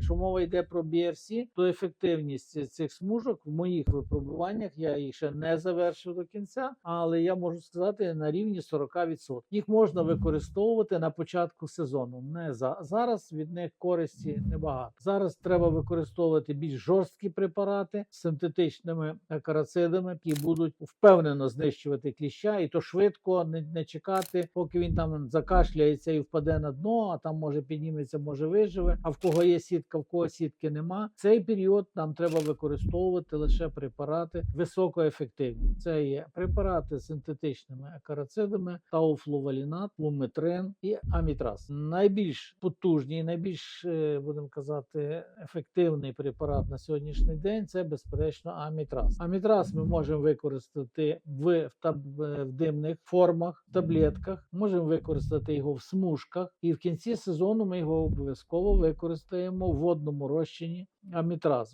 Якщо мова йде про BRC, то ефективність цих смужок в моїх випробуваннях я їх ще не завершив до кінця, але я можу сказати на рівні 40%. Їх можна використовувати на початку сезону. Не за зараз від них користі небагато. Зараз треба використовувати більш жорсткі препарати з синтетичними карацидами, які будуть впевнено знищувати кліща, і то швидко не, не чекати, поки він там закашляється і впаде на дно, а там може підніметься, може виживе. А в кого є сітка, в кого сітки нема. Цей період нам треба використовувати лише препарати високоефективні. Це є препарати з синтетичними акарацидами, тауфлувалінат, луметрин і амітраз. Найбільш потужний, найбільш е, будемо казати, ефективний препарат на сьогоднішній день це безперечно амітраз. Амітраз ми можемо використати в, в, таб- в димних формах, таблетках, можемо використати його в смужках, і в кінці сезону ми його обов'язково використаємо в водному розчині амітразу.